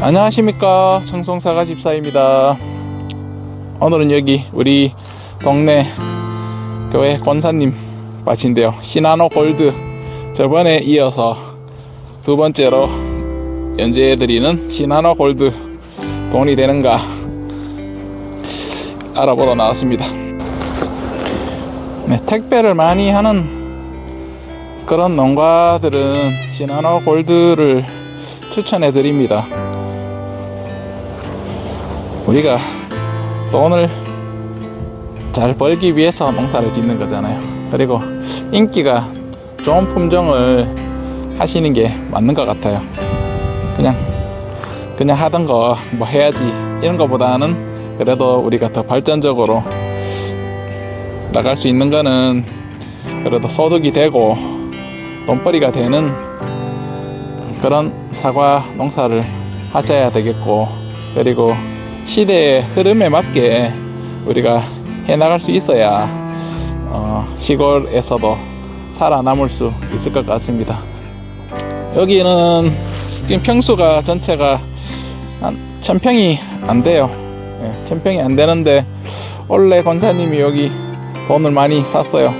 안녕하십니까. 청송사가 집사입니다. 오늘은 여기 우리 동네 교회 권사님 밭인데요. 시나노 골드 저번에 이어서 두 번째로 연재해드리는 시나노 골드 돈이 되는가 알아보러 나왔습니다. 네, 택배를 많이 하는 그런 농가들은 시나노 골드를 추천해 드립니다. 우리가 돈을 잘 벌기 위해서 농사를 짓는 거잖아요. 그리고 인기가 좋은 품종을 하시는 게 맞는 것 같아요. 그냥 그냥 하던 거 뭐 해야지 이런 거보다는 그래도 우리가 더 발전적으로 나갈 수 있는 거는 그래도 소득이 되고 돈벌이가 되는 그런 사과 농사를 하셔야 되겠고 그리고 시대의 흐름에 맞게 우리가 해나갈 수 있어야 어, 시골에서도 살아남을 수 있을 것 같습니다. 여기는 지금 평수가 전체가 한 천평이 안 돼요. 예, 천평이 안 되는데 원래 권사님이 여기 돈을 많이 쌌어요.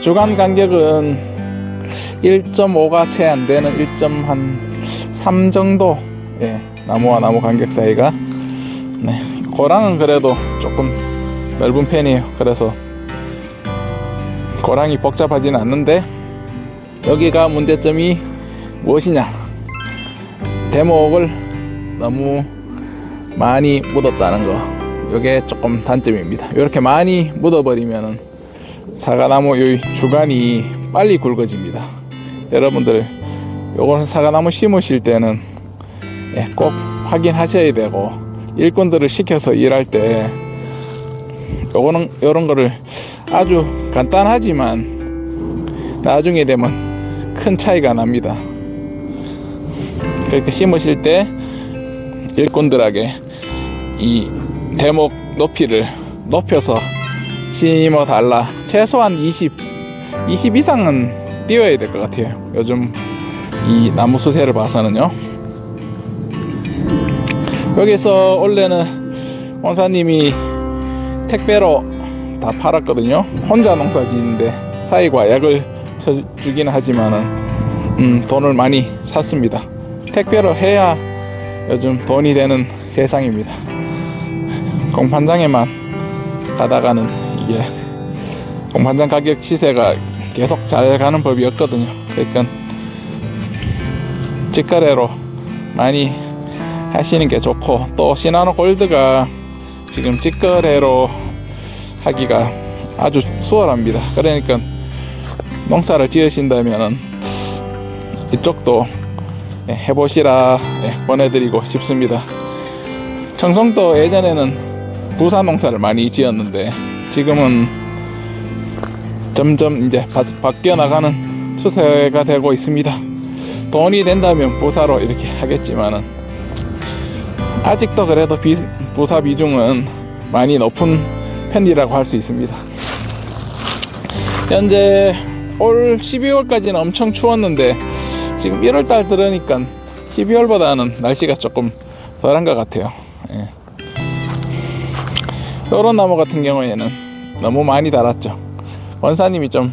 주간 간격은 1.5가 채 안 되는 1.3 정도 예, 나무와 나무 간격 사이가 네, 고랑은 그래도 조금 넓은 편이에요. 그래서 고랑이 복잡하지는 않는데 여기가 문제점이 무엇이냐 대목을 너무 많이 묻었다는 거 이게 조금 단점입니다. 이렇게 많이 묻어버리면은 사과나무 요 주간이 빨리 굵어집니다. 여러분들 요거는 사과나무 심으실 때는 예, 꼭 확인하셔야 되고 일꾼들을 시켜서 일할 때 요거는 요런 거를 아주 간단하지만 나중에 되면 큰 차이가 납니다. 그렇게 심으실 때 일꾼들에게 이 대목 높이를 높여서 심어 달라. 최소한 20, 20 이상은 띄워야 될 것 같아요. 요즘 이 나무 수세를 봐서는요. 여기서 원래는 원사님이 택배로 다 팔았거든요. 혼자 농사 짓는데 사이과 약을 쳐주긴 하지만은 음, 돈을 많이 샀습니다. 택배로 해야 요즘 돈이 되는 세상입니다. 공판장에만 가다가는 이게 공판장 가격 시세가 계속 잘 가는 법이었거든요. 그러니까 직거래로 많이 하시는 게 좋고 또 시나노 골드가 지금 직거래로 하기가 아주 수월합니다. 그러니까 농사를 지으신다면은 이쪽도 예, 해보시라 예, 권해드리고 싶습니다. 청송도 예전에는 부사 농사를 많이 지었는데 지금은 점점 이제 바, 바뀌어 나가는 추세가 되고 있습니다. 돈이 된다면 부사로 이렇게 하겠지만은 아직도 그래도 비, 부사 비중은 많이 높은 편이라고 할 수 있습니다. 현재 올 12월까지는 엄청 추웠는데 지금 1월달 들으니까 12월보다는 날씨가 조금 덜한 것 같아요. 예. 요런 나무 같은 경우에는 너무 많이 달았죠. 원사님이 좀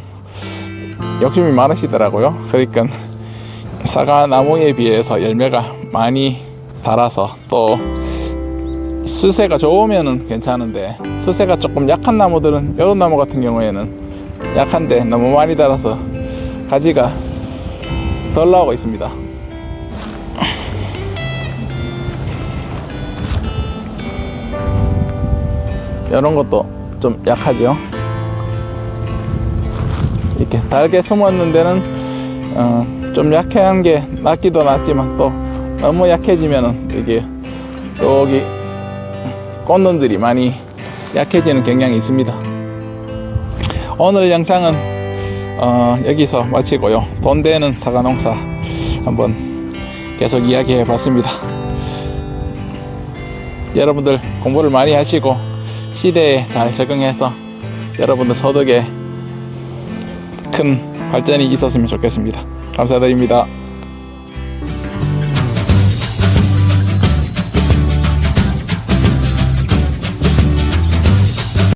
욕심이 많으시더라고요. 그러니까 사과 나무에 비해서 열매가 많이 달아서 또 수세가 좋으면은 괜찮은데 수세가 조금 약한 나무들은 요런 나무 같은 경우에는 약한데 너무 많이 달아서 가지가 덜 나오고 있습니다. 이런 것도 좀 약하죠. 이렇게 달게 숨었는 데는 어, 좀 약한 게 낫기도 낫지만 또 너무 약해지면은 이게 여기 꽃눈들이 많이 약해지는 경향이 있습니다. 오늘 영상은 어, 여기서 마치고요. 돈 되는 사과 농사 한번 계속 이야기해 봤습니다. 여러분들 공부를 많이 하시고 시대에 잘 적응해서 여러분들 소득에 큰 발전이 있었으면 좋겠습니다. 감사드립니다.